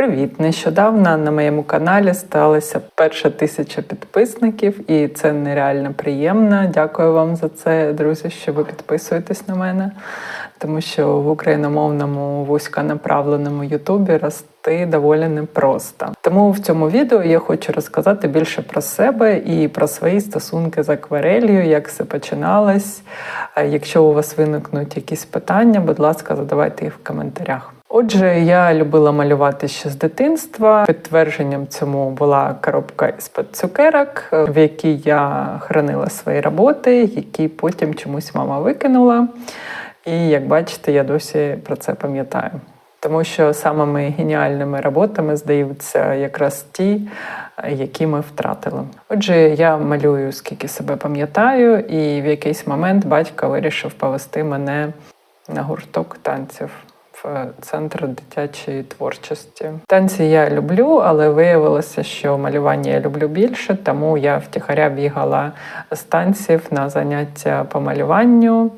Привіт! Нещодавно на моєму каналі сталося перша тисяча підписників, і це нереально приємно. Дякую вам за це, друзі, що ви підписуєтесь на мене, тому що в україномовному вузьконаправленому Ютубі рости доволі непросто. Тому в цьому відео я хочу розказати більше про себе і про свої стосунки з акварелью, як все починалось. Якщо у вас виникнуть якісь питання, будь ласка, задавайте їх в коментарях. Отже, я любила малювати ще з дитинства. Підтвердженням цьому була коробка з-під цукерок, в якій я хранила свої роботи, які потім чомусь мама викинула. І як бачите, я досі про це пам'ятаю. Тому що самими геніальними роботами здаються якраз ті, які ми втратили. Отже, я малюю, скільки себе пам'ятаю, і в якийсь момент батько вирішив повести мене на гурток танців центр дитячої творчості. Танці я люблю, але виявилося, що малювання я люблю більше, тому я втіхаря бігала з танців на заняття по малюванню.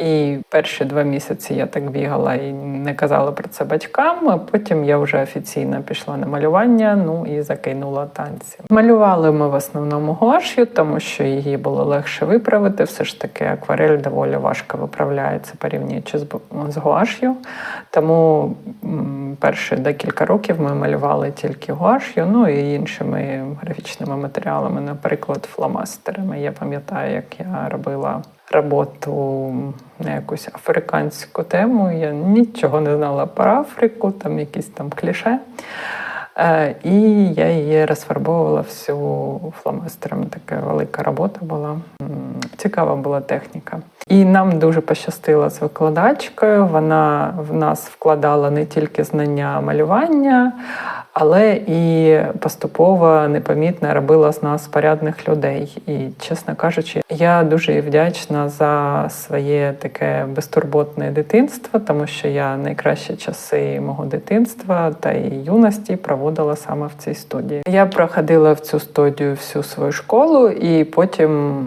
І перші два місяці я так бігала і не казала про це батькам. А потім я вже офіційно пішла на малювання, ну і закинула танці. Малювали ми в основному гуаш'ю, тому що її було легше виправити. Все ж таки, акварель доволі важко виправляється порівнюючи з, з гуаш'ю. Тому перші декілька років ми малювали тільки гуаш'ю, ну і іншими графічними матеріалами, наприклад, фломастерами. Я пам'ятаю, як я робила роботу на якусь африканську тему. Я нічого не знала про Африку, там якісь там кліше. Е, І я її розфарбовувала всю фломастером. Така велика робота була. Цікава була техніка. І нам дуже пощастило з викладачкою. Вона в нас вкладала не тільки знання малювання, але і поступово непомітно робила з нас порядних людей. І, чесно кажучи, я дуже їй вдячна за своє таке безтурботне дитинство, тому що я найкращі часи мого дитинства та і юності проводила саме в цій студії. Я проходила в цю студію всю свою школу, і потім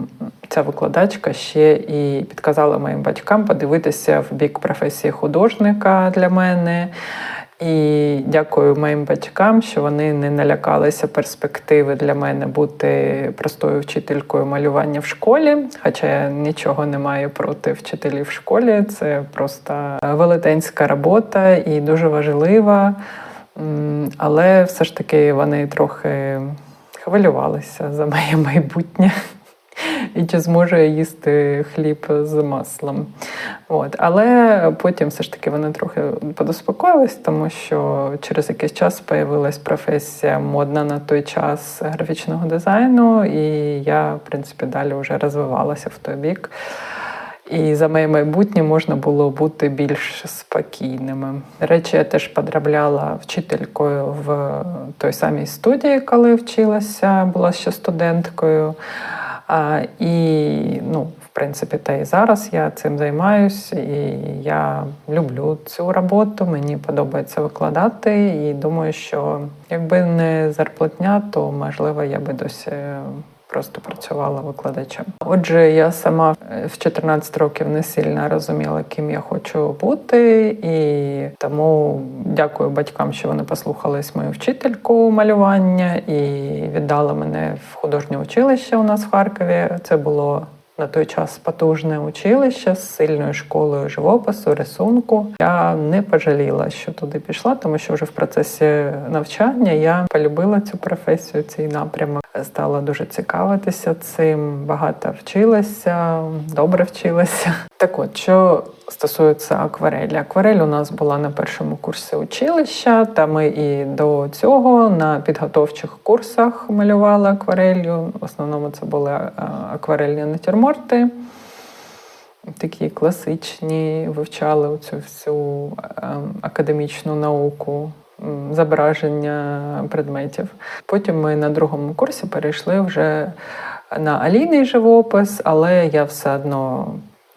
ця викладачка ще і підказала моїм батькам подивитися в бік професії художника для мене. І дякую моїм батькам, що вони не налякалися перспективи для мене бути простою вчителькою малювання в школі. Хоча я нічого не маю проти вчителів в школі. Це просто велетенська робота і дуже важлива. Але все ж таки вони трохи хвилювалися за моє майбутнє. І чи зможу я їсти хліб з маслом. От. Але потім все ж таки вони трохи подуспокоїлись, тому що через якийсь час з'явилась професія модна на той час графічного дизайну, і я, в принципі, далі вже розвивалася в той бік. І за моє майбутнє можна було бути більш спокійними. До речі, я теж подробляла вчителькою в той самій студії, коли вчилася, була ще студенткою. І, ну, в принципі, та і зараз я цим займаюся, і я люблю цю роботу. Мені подобається викладати, і думаю, що якби не зарплатня, то можливо я би досі. Просто працювала викладачем. Отже, я сама в 14 років не сильно розуміла, ким я хочу бути, і тому дякую батькам, що вони послухались мою вчительку малювання і віддали мене в художнє училище у нас в Харкові. Це було на той час потужне училище з сильною школою живопису, рисунку. Я не пожаліла, що туди пішла, тому що вже в процесі навчання я полюбила цю професію, цей напрямок. Стала дуже цікавитися цим, багато вчилася, добре вчилася. Так от, що стосується акварелі. Акварель у нас була на першому курсі училища, та ми і до цього на підготовчих курсах малювали акварелью. В основному це були е, акварельні натюрморти. Такі класичні, вивчали цю всю академічну науку зображення предметів. Потім ми на другому курсі перейшли вже на алійний живопис, але я все одно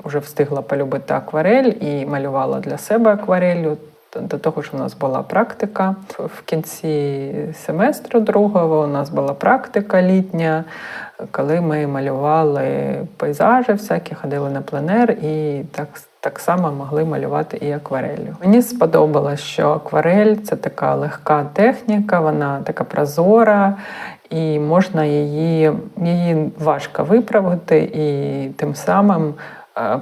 вже встигла полюбити акварель і малювала для себе акварелью. До того ж, у нас була практика в кінці семестру другого. У нас була практика літня, коли ми малювали пейзажі, всякі ходили на пленер, і так так само могли малювати і акварелью. Мені сподобалось, що акварель це така легка техніка, вона така прозора, і можна її, її важко виправити, і тим самим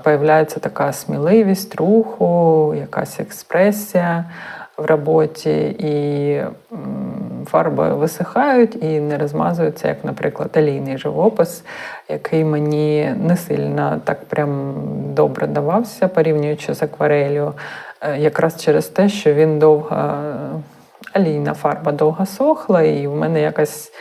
появляється така сміливість руху, якась експресія в роботі, і фарби висихають і не розмазуються, як, наприклад, олійний живопис, який мені не сильно так прям добре давався, порівнюючи з акварелью, е, якраз через те, що він довго олійна фарба довго сохла, і в мене якась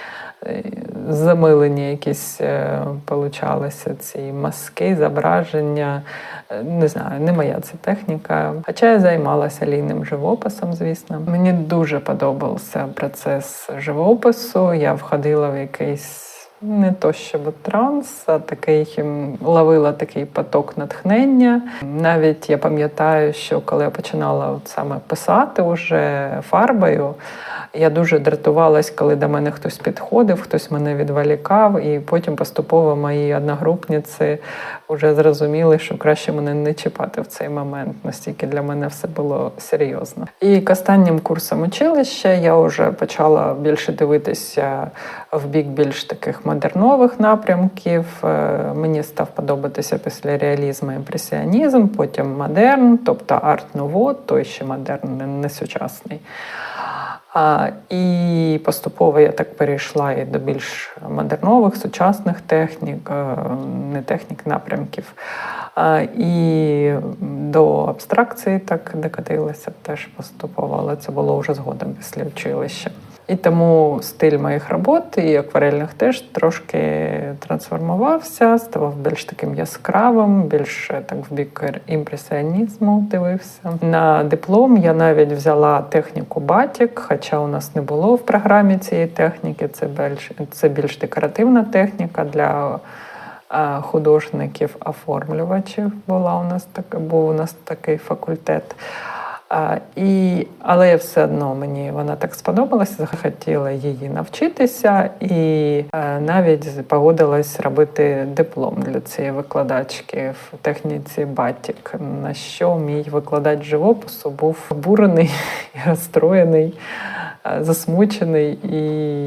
е, замилені якісь е, получалися ці маски, зображення. Е, Не знаю, не моя це техніка. Хоча я займалася лійним живописом, звісно. Мені дуже подобався процес живопису. Я входила в якийсь. Не то щоб транс, а такий ловила такий поток натхнення. Навіть я пам'ятаю, що коли я починала от саме писати уже фарбою, я дуже дратувалась, коли до мене хтось підходив, хтось мене відволікав, і потім поступово мої одногрупниці вже зрозуміли, що краще мене не чіпати в цей момент. Настільки для мене все було серйозно. І к останнім курсам училища я вже почала більше дивитися в бік більш таких модернових напрямків. Е, Мені став подобатися після реалізму імпресіонізм, потім модерн, тобто арт-нуво, той ще модерн, не сучасний. А, і поступово я так перейшла і до більш модернових, сучасних технік, е, не технік напрямків. А, і до абстракції так докатилася теж поступово, але це було вже згодом після училища. І тому стиль моїх робот і акварельних теж трошки трансформувався, ставав більш таким яскравим, більш е, так в бік імпресіонізму дивився. На диплом я навіть взяла техніку батік, хоча у нас не було в програмі цієї техніки. Це більш це більш декоративна техніка для е, художників, оформлювачів. Була у нас так, був у нас такий факультет. А, і, але все одно мені вона так сподобалася, захотіла її навчитися, і е, навіть погодилась робити диплом для цієї викладачки в техніці Батік. На що мій викладач живопису був обурений і розстроєний, засмучений, і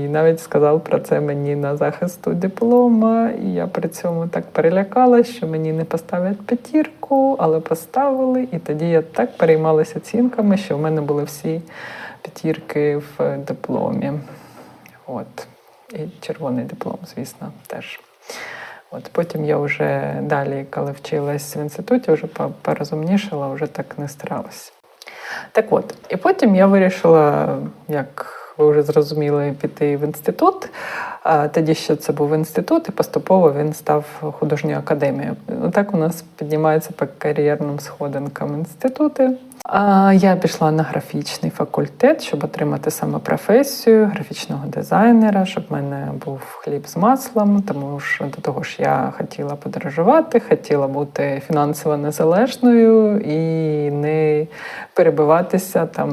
навіть сказав про це мені на захисту диплома. І я при цьому так перелякалася, що мені не поставлять п'ятірку, але поставили. І тоді я так переймалася оцінками, що в мене були всі п'ятірки в дипломі. От. І червоний диплом, звісно, теж. От потім я вже далі, коли вчилась в інституті, вже по- порозумнішала, вже так не старалася. Так от, і потім я вирішила, як ви вже зрозуміли, піти в інститут. Тоді ще це був інститут, і поступово він став художньою академією. Так у нас піднімаються по кар'єрним сходинкам інститути. Я пішла на графічний факультет, щоб отримати саме професію графічного дизайнера, щоб в мене був хліб з маслом, тому що до того ж я хотіла подорожувати, хотіла бути фінансово незалежною і не перебиватися там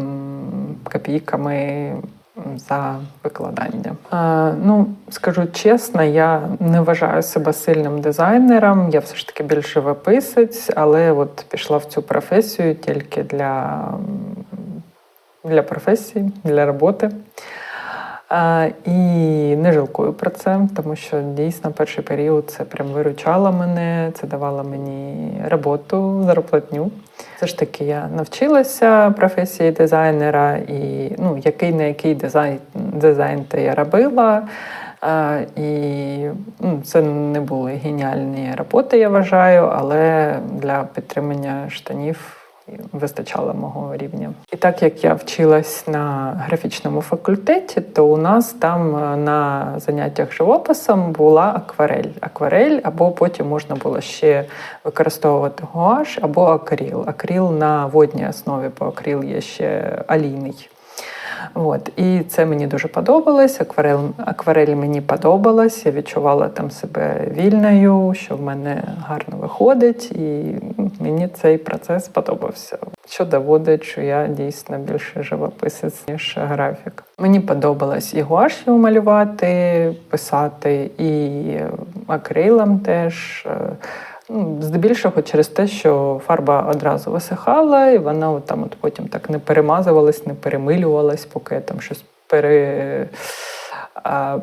копійками за викладання. А, ну, скажу чесно, я не вважаю себе сильним дизайнером. Я все ж таки більш живописець, але от пішла в цю професію тільки для, для професії, для роботи. А, і не жалкую про це, тому що дійсно перший період це прям виручало мене, це давало мені роботу, зарплатню. Все ж таки, я навчилася професії дизайнера, і ну, який на який дизайн, дизайн то я робила. А, і ну, це не були геніальні роботи, я вважаю, але для підтримання штанів вистачало мого рівня. І так як я вчилась на графічному факультеті, то у нас там е, на заняттях живописом була акварель. Акварель, або потім можна було ще використовувати гуаш або акріл. Акріл на водній основі, бо акріл є ще олійний. От. І це мені дуже подобалось. Акварель, акварель мені подобалась. Я відчувала там себе вільною, що в мене гарно виходить, і мені цей процес подобався. Що доводить, що я дійсно більше живописець, ніж графік. Мені подобалось і гуаш'ю малювати, писати, і акрилом теж. Ну, Здебільшого через те, що фарба одразу висихала, і вона от там от потім так не перемазувалась, не перемилювалась, поки я там щось пере,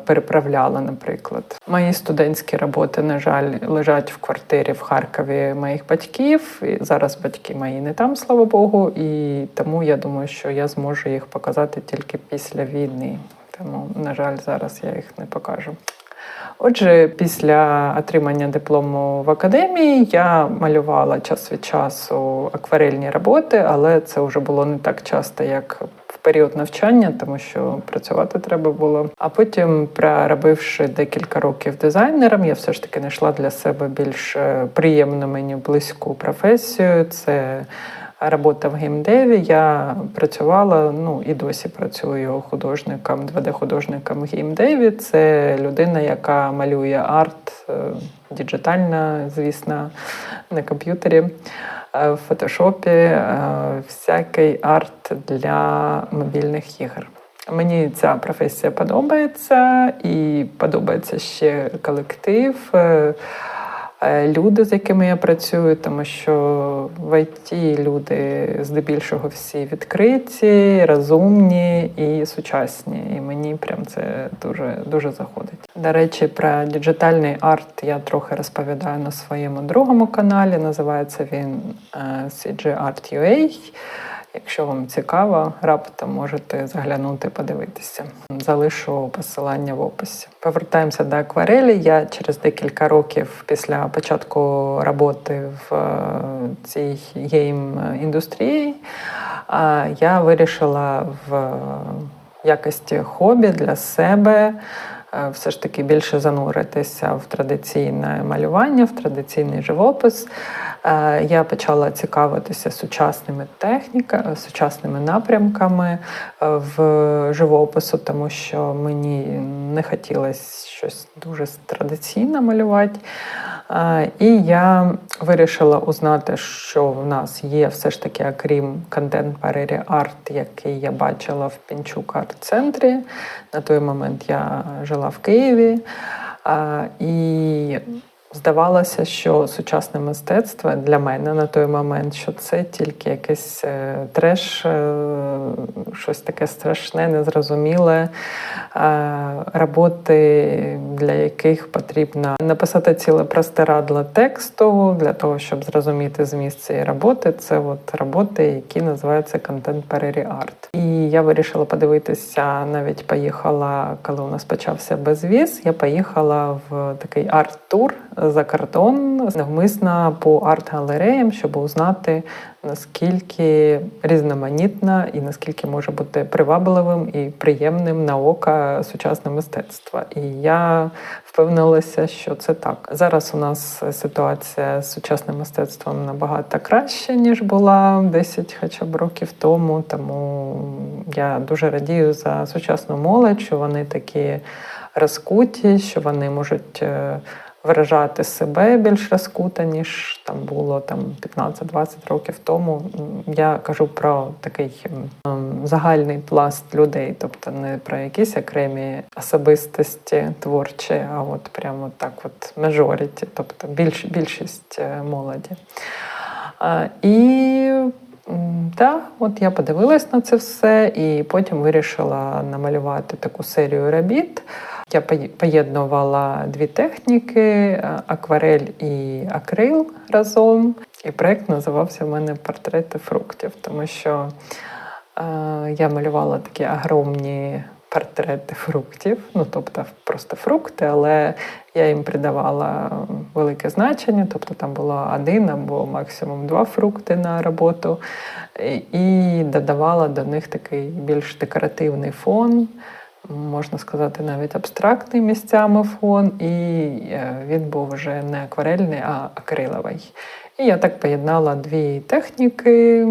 переправляла, наприклад. Мої студентські роботи, на жаль, лежать в квартирі в Харкові моїх батьків. І зараз батьки мої не там, слава Богу, і тому я думаю, що я зможу їх показати тільки після війни. Тому, на жаль, зараз я їх не покажу. Отже, після отримання диплому в академії я малювала час від часу акварельні роботи, але це вже було не так часто, як в період навчання, тому що працювати треба було. А потім, проробивши декілька років дизайнером, я все ж таки знайшла для себе більш е, приємну мені близьку професію. Це робота в геймдеві. Я працювала, ну і досі працюю художником, 2D-художником в геймдеві. Це людина, яка малює арт, е, діджитальна, звісно, на комп'ютері. е, В фотошопі е, всякий арт для мобільних ігор. Мені ця професія подобається і подобається ще колектив. Е, Люди, з якими я працюю, тому що в ІТ люди здебільшого всі відкриті, розумні і сучасні. І мені прям це дуже дуже заходить. До речі, про діджитальний арт я трохи розповідаю на своєму другому каналі. Називається він е, CG Art UA. Якщо вам цікаво, раптом можете заглянути, подивитися. Залишу посилання в описі. Повертаємося до акварелі. Я через декілька років після початку роботи в е, цій гейм-індустрії а, я вирішила в якості хобі для себе е, все ж таки більше зануритися в традиційне малювання, в традиційний живопис. Е, Я почала цікавитися сучасними техніками, сучасними напрямками е, в живопису, тому що мені не хотілося щось дуже традиційне малювати. Е, І я вирішила узнати, що в нас є все ж таки, окрім Contemporary Art, який я бачила в Пінчук арт-центрі. На той момент я жила в Києві. І Здавалося, що сучасне мистецтво для мене на той момент, що це тільки якийсь е, треш, е, щось таке страшне, незрозуміле, е, роботи, для яких потрібно написати ціле простирадла тексту для того, щоб зрозуміти зміст цієї роботи. Це от роботи, які називаються contemporary art. І я вирішила подивитися, навіть поїхала, коли у нас почався безвіз. Я поїхала в такий арт-тур за кордон навмисно по арт-галереям, щоб узнати, наскільки різноманітна і наскільки може бути привабливим і приємним на око сучасне мистецтво. І я впевнилася, що це так. Зараз у нас ситуація з сучасним мистецтвом набагато краще, ніж була 10 хоча б років тому. Тому я дуже радію за сучасну молодь, що вони такі розкуті, що вони можуть. Виражати себе більш розкуто, ніж там було там 15-20 років тому. Я кажу про такий ем, загальний пласт людей, тобто не про якісь окремі особистості творчі, а от прямо так, от majority, тобто більш, більшість е, молоді. І так, от я подивилась на це все, і потім вирішила намалювати таку серію робіт. Я поєднувала дві техніки: е, акварель і акрил разом. І проєкт називався в мене Портрети фруктів, тому що е, я малювала такі огромні портрети фруктів, ну тобто просто фрукти, але я їм придавала велике значення, тобто там було один або максимум два фрукти на роботу, і- і додавала до них такий більш декоративний фон можна сказати, навіть абстрактний місцями фон, і е, він був вже не акварельний, а акриловий. І я так поєднала дві техніки.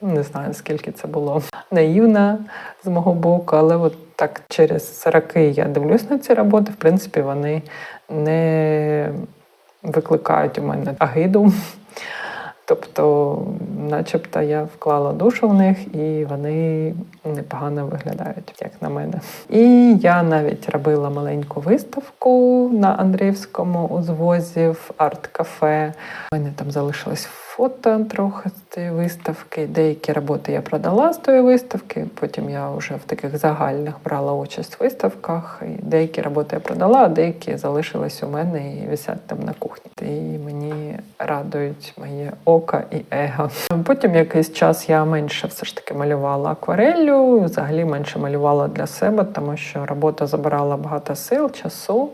Не знаю, скільки це було наївно з мого боку, але от так через 40 я дивлюсь на ці роботи. В принципі, вони не викликають у мене агиду. Тобто, начебто, я вклала душу в них, і вони непогано виглядають, як на мене. І я навіть робила маленьку виставку на Андріївському у звозі в арт-кафе. У мене там залишилось фото трохи з цієї виставки. Деякі роботи я продала з тої виставки. Потім я вже в таких загальних брала участь в виставках. І деякі роботи я продала, а деякі залишились у мене і висять там на кухні. І мені радують моє око і его. Потім якийсь час я менше все ж таки малювала аквареллю, взагалі менше малювала для себе, тому що робота забирала багато сил, часу.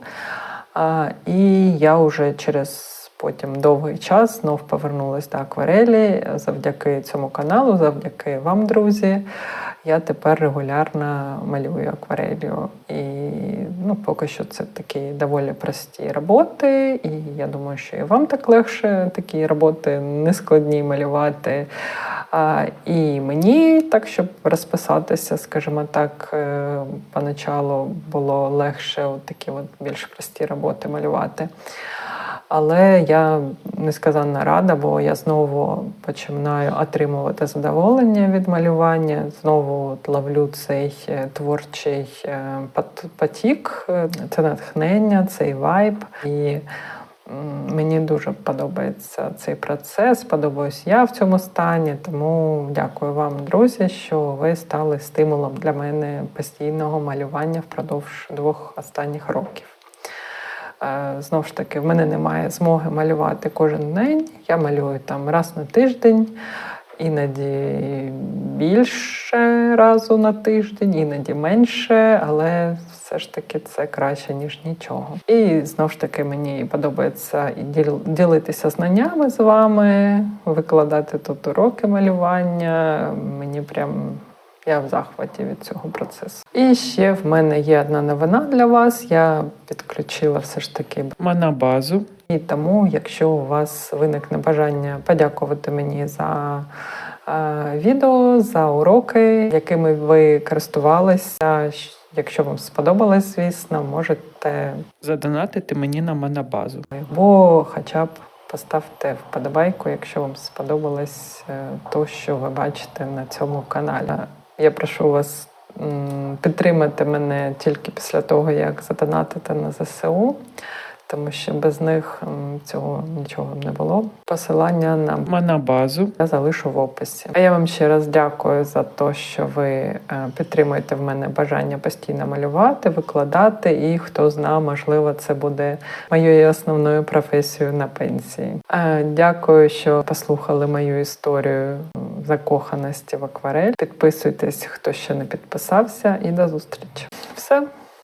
І я вже через потім довгий час знов повернулася до акварелі завдяки цьому каналу, завдяки вам, друзі. Я тепер регулярно малюю акварелью. І ну, поки що це такі доволі прості роботи. І я думаю, що і вам так легше такі роботи нескладні малювати. А, і мені так, щоб розписатися, скажімо так, е, поначалу було легше от такі от більш прості роботи малювати. Але я несказанно рада, бо я знову починаю отримувати задоволення від малювання. Знову ловлю цей е, творчий е, потік, е, це натхнення, цей вайб. І мені дуже подобається цей процес, подобаюсь я в цьому стані. Тому дякую вам, друзі, що ви стали стимулом для мене постійного малювання впродовж двох останніх років. Е, Знову ж таки, в мене немає змоги малювати кожен день. Я малюю там раз на тиждень, іноді більше разу на тиждень, іноді менше, але все ж таки це краще, ніж нічого. І знову ж таки мені подобається і діл- ділитися знаннями з вами, викладати тут уроки малювання. Мені прям я в захваті від цього процесу. І ще в мене є одна новина для вас. Я підключила все ж таки монобазу. І тому, якщо у вас виникне бажання подякувати мені за е, відео, за уроки, якими ви користувалися. Якщо вам сподобалось, звісно, можете задонатити мені на монобазу. Бо хоча б поставте вподобайку, якщо вам сподобалось е, то, що ви бачите на цьому каналі. Я прошу вас підтримати мене тільки після того, як задонатити на ЗСУ, тому що без них цього нічого б не було. Посилання на монобазу я залишу в описі. А я вам ще раз дякую за те, що ви е, підтримуєте в мене бажання постійно малювати, викладати, і хто зна, можливо, це буде моєю основною професією на пенсії. Е, Дякую, що послухали мою історію закоханості в акварель. Підписуйтесь, хто ще не підписався, і до зустрічі. Все.